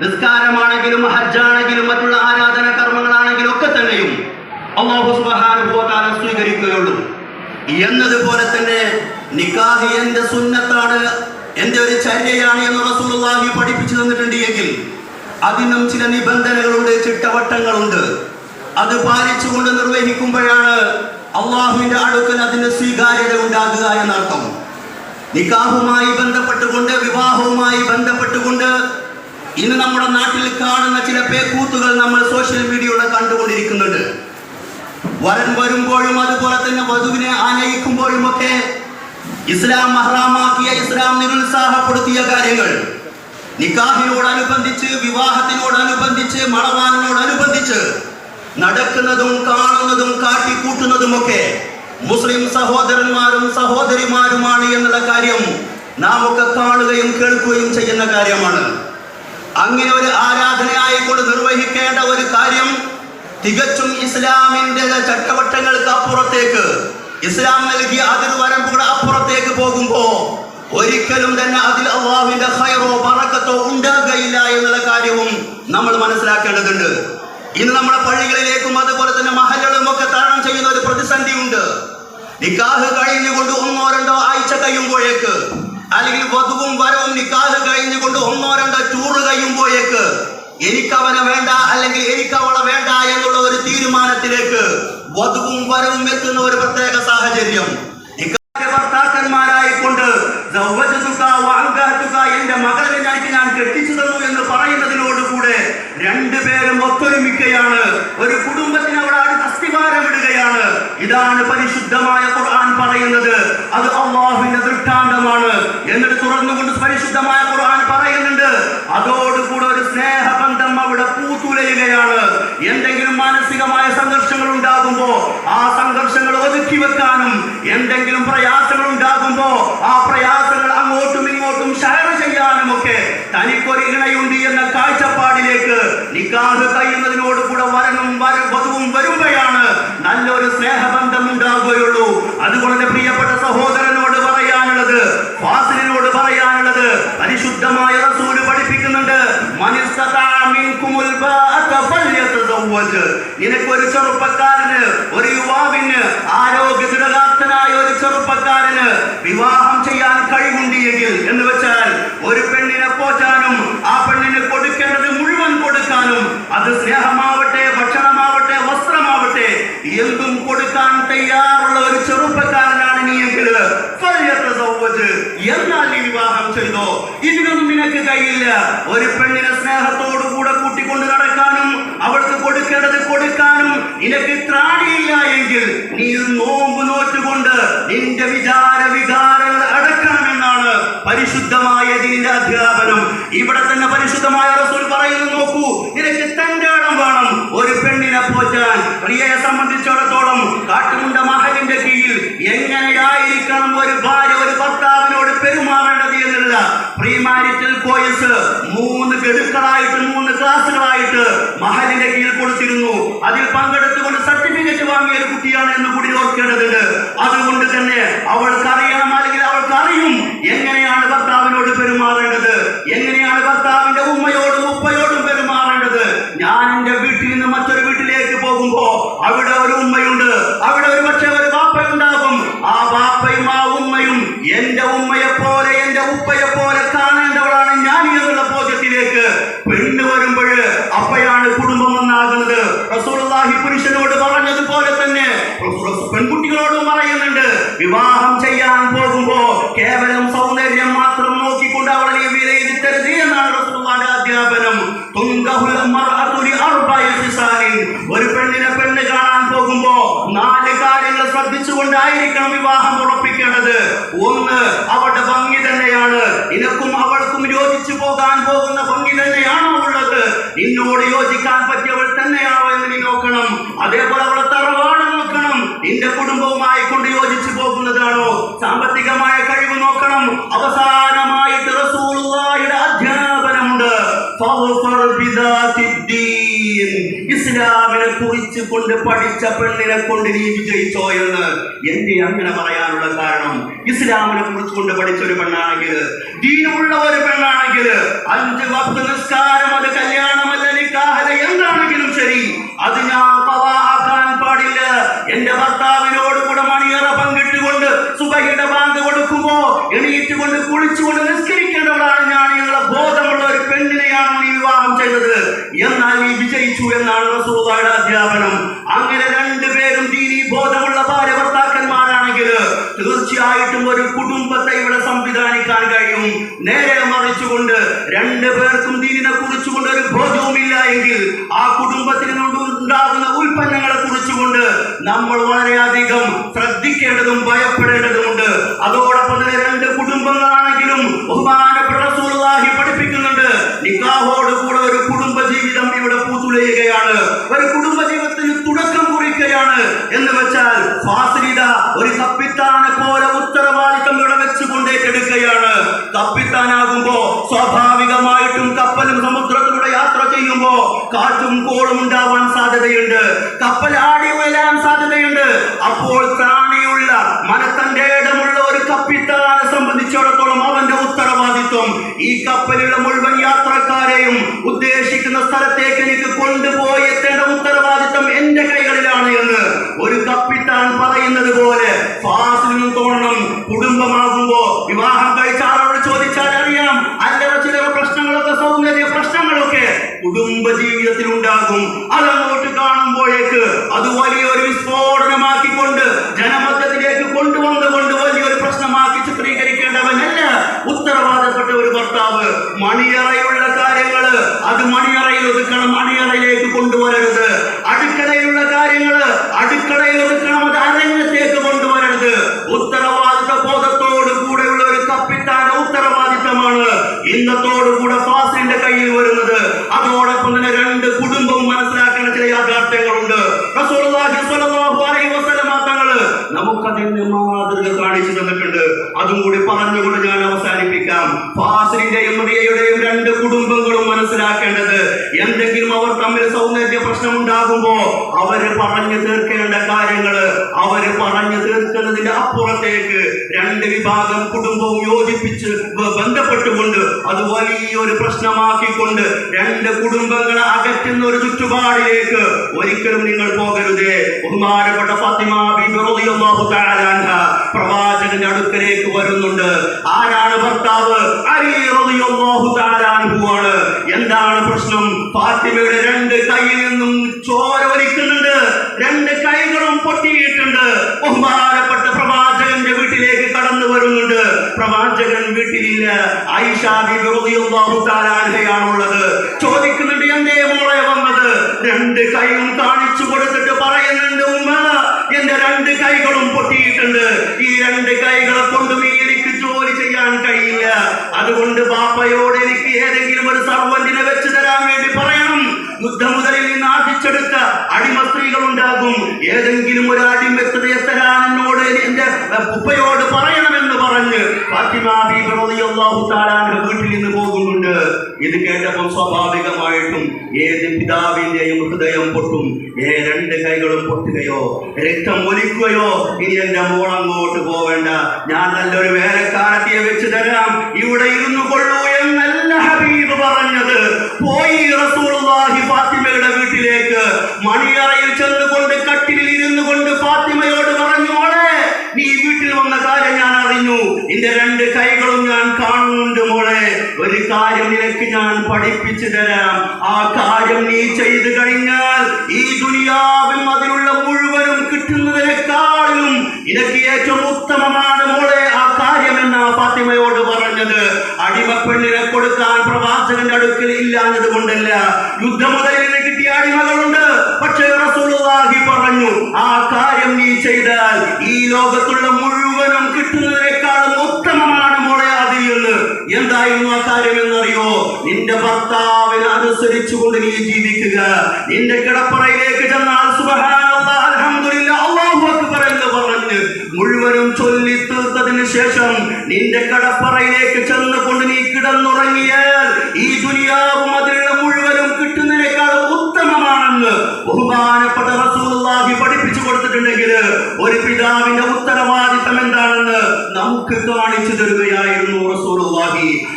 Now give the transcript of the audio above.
നിസ്കാരമാണെങ്കിലും ഹജ്ജാണെങ്കിലും മറ്റുള്ള ആരാധന കർമ്മങ്ങളാണെങ്കിലും ഒക്കെ തന്നെയും അള്ളാഹു സുബാനുഭവത്താല സ്വീകരിക്കുകയുള്ളൂ. എന്നതുപോലെ തന്നെ നിക്കാഹ് എന്റെ സുന്നത്താണ് എന്റെ ഒരു ചര്യയാണ് എന്ന് റസൂലുള്ളാഹി പഠിപ്പിച്ചു തന്നിട്ടുണ്ട് എങ്കിൽ അതിനും ചില നിബന്ധനകളുണ്ട് ചിട്ടവട്ടങ്ങളുണ്ട്. അത് പാലിച്ചുകൊണ്ട് നിർവഹിക്കുമ്പോഴാണ് അള്ളാഹുവിന്റെ അടുക്കൽ അതിന് സ്വീകാര്യത ഉണ്ടാകുക എന്നർത്ഥം. നിക്കാഹുമായി ബന്ധപ്പെട്ടുകൊണ്ട് വിവാഹവുമായി ബന്ധപ്പെട്ടുകൊണ്ട് ഇന്ന് നമ്മുടെ നാട്ടിൽ കാണുന്ന ചില പേക്കൂത്തുകൾ നമ്മൾ സോഷ്യൽ മീഡിയയിലൂടെ കണ്ടുകൊണ്ടിരിക്കുന്നുണ്ട്. വരൻ വരുമ്പോഴും അതുപോലെ തന്നെ വധുവിനെ ആനയിക്കുമ്പോഴും ഒക്കെ ഇസ്ലാം മഹറാമാക്കിയ ഇസ്ലാം നിരുത്സാഹപ്പെടുത്തിയ കാര്യങ്ങൾ. നിക്കാഹിനോടനുബന്ധിച്ച് വിവാഹത്തിനോടനുബന്ധിച്ച് മണവാനോടനുബന്ധിച്ച് നടക്കുന്നതും കാണുന്നതും കാട്ടിക്കൂട്ടുന്നതുമൊക്കെ മുസ്ലിം സഹോദരന്മാരും സഹോദരിമാരുമാണ് എന്നുള്ള കാര്യം നാം ഒക്കെ കാണുകയും കേൾക്കുകയും ചെയ്യുന്ന കാര്യമാണ്. അങ്ങനെ ഒരു ആരാധനയായിക്കൊണ്ട് നിർവഹിക്കേണ്ട ഒരു കാര്യം തികച്ചും ഇസ്ലാമിന്റെ ചട്ടവട്ടങ്ങൾക്ക് അപ്പുറത്തേക്ക് ഇസ്ലാം നൽകിയ അതിർവരമ്പുകളുടെ അപ്പുറത്തേക്ക് പോകുമ്പോ ഒരിക്കലും തന്നെ അതിൽ അള്ളാഹുവിന്റെ ഹൈറോ പറക്കത്തോ ഉണ്ടാകുകയില്ല എന്നുള്ള കാര്യവും നമ്മൾ മനസ്സിലാക്കേണ്ടതുണ്ട്. ഇന്ന് നമ്മുടെ പള്ളികളിലേക്കും അതുപോലെ തന്നെ മഹലുകളും ഒക്കെ തരണം ചെയ്യുന്ന ഒരു പ്രതിസന്ധിയുണ്ട്. നിക്കാഹ് കഴിഞ്ഞുകൊണ്ട് ഒന്നോ രണ്ടോ ആഴ്ച കഴിയുമ്പോഴേക്ക് അല്ലെങ്കിൽ വധുവും വരവും നിക്കാഹ് കഴിഞ്ഞുകൊണ്ട് ഒന്നോ രണ്ടോ ടൂറ് കഴിയുമ്പോഴേക്ക് എനിക്ക് അവനെ വേണ്ട അല്ലെങ്കിൽ എനിക്കവളെ വേണ്ട എന്നുള്ള ഒരു തീരുമാനത്തിലേക്ക് വധുവും വരവും എത്തുന്ന ഒരു പ്രത്യേക സാഹചര്യം. ഭർത്താക്കന്മാരായിക്കൊണ്ട് എന്റെ മകളെ ഞാൻ ഞാൻ കെട്ടിച്ചു തന്നു എന്ന് പറയുന്നതിനോട് കൂടെ രണ്ടുപേരും ഒത്തൊരുമിക്കയാണ് ഒരു കുടുംബത്തിന് ഇതാണ് പരിശുദ്ധമായ ഖുർആൻ പറയുന്നത്. അത് അള്ളാഹുവിന്റെ ദൃഷ്ടാന്തമാണ്. എന്നിട്ട് തുറന്നുകൊണ്ട് പരിശുദ്ധമായ ഖുർആൻ പറയുന്നുണ്ട്. അതോടുകൂടെ ഒരു സ്നേഹബന്ധം അവിടെ പൂത്തുലയുകയാണ്. എന്തെങ്കിലും മാനസികമായ സംഘർഷങ്ങൾ ഉണ്ടാകുമ്പോ ആ സംഘർഷങ്ങൾ ഒതുക്കി വെക്കാനും എന്തെങ്കിലും പ്രയാസങ്ങൾ ഉണ്ടാകുമ്പോ ആ പ്രയാസങ്ങൾ അങ്ങോട്ടും ഇങ്ങോട്ടും ഷെയർ ചെയ്യാനും ഒക്കെ തനിക്കൊരു ഇണയുണ്ട് എന്ന കാഴ്ചപ്പാടിലേക്ക് നിക്കാഹ് കഴിയുന്നതിനോട് കൂടെ വരനും വര വധുവും വരുമ്പോഴാണ് നല്ലൊരു സ്നേഹബന്ധം ഉണ്ടാവുകയുള്ളൂ അതുകൊണ്ട് പ്രിയപ്പെട്ട സഹോദരനോട് പറയാനുള്ളത് ഫാസിലിനോട് പറയാനുള്ളത് പരിശുദ്ധമായ റസൂൽ പഠിപ്പിക്കുന്നുണ്ട് ഫല്യതസവ്വജ്. നിനക്കൊരു ചെറുപ്പക്കാരന് ഒരു യുവാവിന് ആരോഗ്യ ദൃഢഗാത്രനായ ഒരു ചെറുപ്പക്കാരന് വിവാഹം ചെയ്യാൻ കഴിവുണ്ടെങ്കിൽ എന്ന് വെച്ചാൽ ഒരു പെണ്ണിനെ പോറ്റാനും ആ പെണ്ണിന് കൊടുക്കേണ്ടത് മുഴുവൻ കൊടുക്കാനും അത് സ്നേഹമാവട്ടെ ഭക്ഷണമാവട്ടെ വസ്ത്രമാവട്ടെ എന്തും കൊടുക്കാൻ തയ്യാറുള്ള ഒരു ചെറുപ്പക്കാരനാണ് നീ എങ്കിൽ ഫല്യതസവ്വജ്. എന്നാൽ നീ വിവാഹം ചെയ്തോ? ഇതിനൊന്നും നിനക്ക് കയ്യില്ല. ഒരു പെണ്ണിനെ സ്നേഹത്തോടു കൂടെ കൂട്ടിക്കൊണ്ട് നടക്കാനും അവൾക്ക് കൊടുക്കേണ്ടത് കൊടുക്കാനും നിനക്ക് ത്രാണിയില്ല എങ്കിൽ നീ നോമ്പ് നോറ്റുകൊണ്ട് നിന്റെ വിചാര വികാരങ്ങൾ അടക്കണമെന്നാണ് പരിശുദ്ധമായ ഇതിന്റെ അധ്യാപനം. ഇവിടെ തന്നെ പരിശുദ്ധമായ റസൂൽ പറയുന്നു നോക്കൂ നിനക്ക് തന്റെ ഇടം വേണം. ഒരു പെണ്ണിനെ പോറ്റാൻ പ്രിയയെ സംബന്ധിച്ചിടത്തോളം കാട്ടുമുണ്ട മഹലിന്റെ കീഴിൽ എങ്ങനെയായിരിക്കണം ഒരു ഭാര്യ എന്നുള്ള പ്രീമാരിറ്റൽ കോഴ്സ് മൂന്ന് ഗഡുക്കളായിട്ട് മൂന്ന് ക്ലാസ്സുകളായിട്ട് മഹലിന്റെ കീഴിൽ കൊടുത്തിരുന്നു. അതിൽ പങ്കെടുത്തുകൊണ്ട് സർട്ടിഫിക്കറ്റ് വാങ്ങിയ ഒരു കുട്ടിയാണ് എന്ന് കൂടി ഓർക്കേണ്ടതുണ്ട്. അതുകൊണ്ട് തന്നെ അവൾക്ക് അറിയണം അല്ലെങ്കിൽ അവൾക്ക് അറിയും എങ്ങനെയാണ് ഭർത്താവിനോട് പെരുമാറേണ്ടത് എങ്ങനെയാണ് ഭർത്താവിന്റെ ഉമ്മയോടും ഉപ്പയോടും പെരുമാറേണ്ടത്. ഞാൻ എന്റെ വീട്ടിൽ നിന്ന് മറ്റൊരു വീട്ടിലേക്ക് പോകുമ്പോ അവിടെ ഒരു ഉമ്മയുണ്ട് റസൂലുള്ളാഹി പുരുഷനോട് പറഞ്ഞതുപോലെ തന്നെ പെൺകുട്ടികളോടും പറയുന്നുണ്ട്. വിവാഹം ചെയ്യാൻ പോകുമ്പോ കേവലം സൗന്ദര്യം മാത്രം നോക്കിക്കൊണ്ട് അവളെ വിലയിരുത്തരുത് എന്നാണ് റസൂലുള്ളാഹിയുടെ അധ്യാപനം തുങ്കഹുൽ മർഅതു കാര്യങ്ങൾ ശ്രദ്ധിച്ചുകൊണ്ടായിരിക്കണം വിവാഹം ഉറപ്പിക്കേണ്ടത്. ഒന്ന് അവളുടെ ഭംഗി തന്നെയാണ്. നിനക്കും അവൾക്കും യോജിച്ചു പോകാൻ പോകുന്ന ഭംഗി തന്നെയാണോ ഉള്ളത്? നിന്നോട് യോജിക്കാൻ പറ്റിയവൾ തന്നെയാണോ എന്ന് നീ നോക്കണം. അതേപോലെ അവളെ തറവാട് നോക്കണം. നിന്റെ കുടുംബവുമായി കൊണ്ട് യോജിച്ചു പോകുന്നതാണോ? സാമ്പത്തികമായ കഴിവ് നോക്കണം. അവസാനമായിട്ട് ഇസ്ലാമിനെ കുറിച്ച് കൊണ്ട് പഠിച്ച പെണ്ണിനെ കൊണ്ട് നീ വിജയിച്ചോ എന്ന് എന്റെ അങ്ങനെ പറയാനുള്ള കാരണം ഇസ്ലാമിനെ കുറിച്ച് കൊണ്ട് പഠിച്ച ഒരു പെണ്ണാണെങ്കിൽ ദീനമുള്ള ഒരു പെണ്ണാണെങ്കിൽ അഞ്ച് വക്ത നിസ്കാരം അത് കല്യാണമല്ല നിക്കാഹല എന്താണെങ്കിലും ശരി. അത് ഞാൻ പവാക്കാൻ പാടില്ല. എന്റെ ഭർത്താവിനോട് കൂടെ മണിയറ പങ്കിട്ടുകൊണ്ട് സുബഹിയുടെ ബാങ്ക് എണീറ്റ് കൊണ്ട് കുളിച്ചുകൊണ്ട് നിസ്കരിക്കേണ്ടവളാണ് ഞാൻ എന്നുള്ള ബോധമുള്ള ഒരു പെണ്ണിനെയാണ് നീ വിവാഹം ചെയ്തത്. എന്നാൽ നീ വിജയിച്ചു എന്നാണ് റസൂദായുടെ അധ്യാപനം. അങ്ങനെ രണ്ടുപേരും ദീനി ബോധമുള്ള ഭാര്യ ഭർത്താക്കന്മാരാണെങ്കിൽ തീർച്ചയായിട്ടും ഒരു കുടുംബത്തെ ഇവിടെ സംവിധാനിക്കാൻ കഴിയും. നേരെ മറിച്ചുകൊണ്ട് രണ്ടു പേർക്കും ദീനിനെ കുറിച്ചുകൊണ്ട് ഒരു ബോധവുമില്ല എങ്കിൽ ആ കുടുംബത്തിന് ഉണ്ടാകുന്ന ഉൽപ്പന്നങ്ങളെ കുറിച്ചുകൊണ്ട് നമ്മൾ വളരെയധികം ശ്രദ്ധിക്കേണ്ടതും ഭയപ്പെടേണ്ടതുമുണ്ട്. അതോടൊപ്പം തന്നെ രണ്ട് കുടുംബങ്ങളാണെങ്കിലും ബഹുമാനപ്പെട്ട ഫാസിലിത ഒരു കപ്പിത്താനെ പോലെ ഉത്തരവാദിത്തം ഇവിടെ വെച്ചുകൊണ്ട് ഏറ്റെടുക്കുകയാണ് കപ്പിത്താനാകുമ്പോ സ്വാഭാവികമായിട്ടും കപ്പലും സമുദ്രത്തിലൂടെ യാത്ര ചെയ്യുമ്പോ കാറ്റും കോളും ഉണ്ടാവാൻ സാധ്യതയുണ്ട്. കപ്പൽ ആടി ഉയരാൻ സാധ്യതയുണ്ട്. അപ്പോൾ താണിയുള്ള മനത്തന്റെ ഇടമുള്ള ഒരു കപ്പിത്താനെ സംബന്ധിച്ചിടത്തോളം അവന്റെ ഉത്തരവാദിത്വം ഈ കപ്പലിലെ മുഴുവൻ യാത്രക്കാരെയും ഉദ്ദേശിക്കുന്ന സ്ഥലത്തേക്ക് എനിക്ക് കൊണ്ടുപോയി എത്തേണ്ട ഉത്തരവാദിത്വം എന്റെ കൈകളിലാണ് എന്ന് ഒരു കപ്പിത്താൻ പറയുന്നത് പോലെ ഫാസിലും തോന്നണം. കുടുംബമാകുമ്പോ വിവാഹം കഴിച്ചാൽ അവിടെ ചോദിച്ചാൽ അറിയാം. അല്ലറ ചില പ്രശ്നങ്ങളൊക്കെ സൗന്ദര്യ പ്രശ്നങ്ങളൊക്കെ കുടുംബ ജീവിതത്തിൽ ഉണ്ടാകും അതങ്ങോട്ട് കാണുമ്പോഴേക്ക് അത് വലിയൊരു വിസ്ഫോടനമാക്കിക്കൊണ്ട് ജനമധ്യത്തിലേക്ക് കൊണ്ടുവന്നുകൊണ്ട് വലിയൊരു പ്രശ്നമാക്കി ചിത്രീകരിക്കേണ്ടവനല്ല ഉത്തരവാദപ്പെട്ട ഒരു ഭർത്താവ് മണിയറയുള്ള കാര്യങ്ങൾ അത് മണിയറയിൽ ഒതുക്കണം മണിയറയിലേക്ക് കൊണ്ടുവരരുത് അടുക്കളയിലുള്ള കാര്യങ്ങൾ അടുക്കളയിൽ ഒതുക്കണം അത് അരങ്ങത്തേക്ക് കൊണ്ടുവരരുത് ഉത്തരവാദിത്ത ബോധത്തോടു കൂടെയുള്ള ഒരു കപ്പിത്താന്റെ ഉത്തരവാദിത്തമാണ് ഇന്നത്തോടു കൂടെ ഫാസിന്റെ കയ്യിൽ വരുന്നത് അതോടൊപ്പം തന്നെ രണ്ട് കുടുംബവും മനസ്സിലാക്കേണ്ട ചില യാഥാർത്ഥ്യങ്ങളുണ്ട് റസൂലുള്ളാഹി സ്വല്ലല്ലാഹു അലൈഹി വസല്ലമ തങ്ങൾ നമുക്കതിന് മാതൃക കാണിച്ചു തന്നിട്ടുണ്ട് അതും കൂടി പറഞ്ഞുകൊണ്ട് ഞാൻ അവസാനിപ്പിക്കാം. ഫാസിലിന്റെയും റിയയുടെയും രണ്ട് കുടുംബങ്ങളും മനസ്സിലാക്കേണ്ടത് എന്തെങ്കിലും അവർ തമ്മിൽ സൗന്ദര്യ പ്രശ്നം ഉണ്ടാകുമ്പോ അവർ പറഞ്ഞു തീർക്കേണ്ട കാര്യങ്ങൾ അവർ പറഞ്ഞു തീർക്കുന്നതിന്റെ അപ്പുറത്തേക്ക് രണ്ട് വിഭാഗം കുടുംബവും യോജിപ്പിച്ച് ബന്ധപ്പെട്ടുകൊണ്ട് അത് വലിയൊരു പ്രശ്നമാക്കിക്കൊണ്ട് രണ്ട് കുടുംബങ്ങളെ അകറ്റുന്ന ഒരു ചുറ്റുപാടിലേക്ക് ഒരിക്കലും നിങ്ങൾ പോകരുതേ. ബഹുമാനപ്പെട്ട ഫാത്തിമ പ്രവാചകന്റെ അടുക്കലേക്ക് വരുന്നുണ്ട്. ആരാണ് ഭർത്താവ്? ആണ് എന്താണ് പ്രശ്നം? ഫാത്തിമയുടെ രണ്ട് കൈയിൽ നിന്നും ചോര ഒലിക്കുന്നുണ്ട് രണ്ട് കൈകളും പൊട്ടിയിട്ടുണ്ട്. ബഹുമാനപ്പെട്ട പ്രവാചകന്റെ വീട്ടിലേക്ക് കടന്നു വരുന്നുണ്ട്. പ്രവാചകൻ വീട്ടിലില്ല. ഐഷാദിയാണുള്ളത് ചോദിക്കുന്നുണ്ട് എന്തേ മോളെ വന്നത്? രണ്ട് കൈയും കാണിച്ചു കൊടുത്തിട്ട് പറയുന്നുണ്ട് ഉമ്മ പൊട്ടിയിട്ടുണ്ട് ഈ രണ്ട് കൈകളെ കൊണ്ടും എനിക്ക് ജോലി ചെയ്യാൻ കഴിയില്ല. അതുകൊണ്ട് ബാപ്പയോട് എനിക്ക് ഏതെങ്കിലും ഒരു സർവന്റിനെ വെച്ച് തരാൻ വേണ്ടി പറയണം. യുദ്ധമുതലിൽ നിന്ന് ആർജിച്ചെടുത്ത അടിമ സ്ത്രീകൾ ഉണ്ടാകും. ഏതെങ്കിലും ഒരു അടിമസ്ത്രീയെ എന്റെ ഉപ്പയോട് പറയണമെന്ന് പറഞ്ഞ് ഫാത്തിമ ബീബി തആല വീട്ടിൽ ഇത് കേട്ടപ്പോൾ സ്വാഭാവികമായിട്ടും ഏത് പിതാവിന്റെയും ഹൃദയം പൊട്ടും. ഏ രണ്ട് കൈകളും പൊട്ടുകയോ രക്തം ഒലിക്കുകയോ ഇനി എന്റെ മോൾ അങ്ങോട്ട് പോവേണ്ട. ഞാൻ നല്ലൊരു വേലക്കാരത്തിയെ വെച്ച് തരാം. ഇവിടെ ഇരുന്നു കൊള്ളൂ എന്നല്ല ഹബീബ് പറഞ്ഞത്. പോയി റസൂലുള്ളാഹി ഫാത്തിമയുടെ വീട്ടിലേക്ക് മണിയറയിൽ ചെന്നുകൊണ്ട് കട്ടിലിൽ ഇരുന്നു കൊണ്ട് ഫാത്തിമയോട് പറഞ്ഞു മോളെ നീ വീട്ടിൽ വന്ന കാര്യം ഞാൻ അറിഞ്ഞു. നിന്റെ രണ്ട് കൈകളും കാര്യം നിനക്ക് ഞാൻ പഠിപ്പിച്ചു തരാം. ആ കാര്യം നീ ചെയ്തു കഴിഞ്ഞാൽ ഈ ദുനിയാവിൽ അതിലുള്ള മുഴുവനും കിട്ടുന്നതിനേക്കാളും നിനക്ക് ഏറ്റവും ഉത്തമമാണ് മോളെ ആ കാര്യം എന്ന ഫാത്തിമയോട് പറഞ്ഞത്. അടിമ പെണ്ണിനെ കൊടുക്കാൻ പ്രവാചകന്റെ അടുക്കൽ ഇല്ലാഞ്ഞത് കൊണ്ടല്ല. യുദ്ധമുതലിന് കിട്ടിയ അടിമകളുണ്ട്. പക്ഷേ റസൂലുള്ളാഹി പറഞ്ഞു ആ കാര്യം നീ ചെയ്താൽ ഈ ലോകത്തുള്ള മുഴുവനും കിട്ടുന്നതിനേക്കാളും എന്തായിരുന്നു ആ കാര്യം എന്നറിയോ? നിന്റെ ഭർത്താവിന് അനുസരിച്ചുകൊണ്ട് നീ ജീവിക്കുക. നിന്റെ കിടപ്പറയിലേക്ക് ചെന്നാൽ മുഴുവനും ചൊല്ലി തീർത്തതിനു ശേഷം നിന്റെ കടപ്പറയിലേക്ക് ചെന്ന് കൊണ്ട് നീ കിടന്നുറങ്ങിയാൽ ഈ ദുനിയാവും അതിലുള്ള മുഴുവനും കിട്ടുന്നതിനേക്കാൾ ഉത്തമമാണെന്ന് ബഹുമാനപ്പെട്ട റസൂലുള്ളാഹി പഠിപ്പിച്ചു കൊടുത്തിട്ടുണ്ടെങ്കിൽ ഒരു പിതാവിന്റെ ഉത്തരവാദിത്തം എന്താണെന്ന് നമുക്ക് കാണിച്ചു തരുകയായിരുന്നു റസൂലുള്ളാഹി.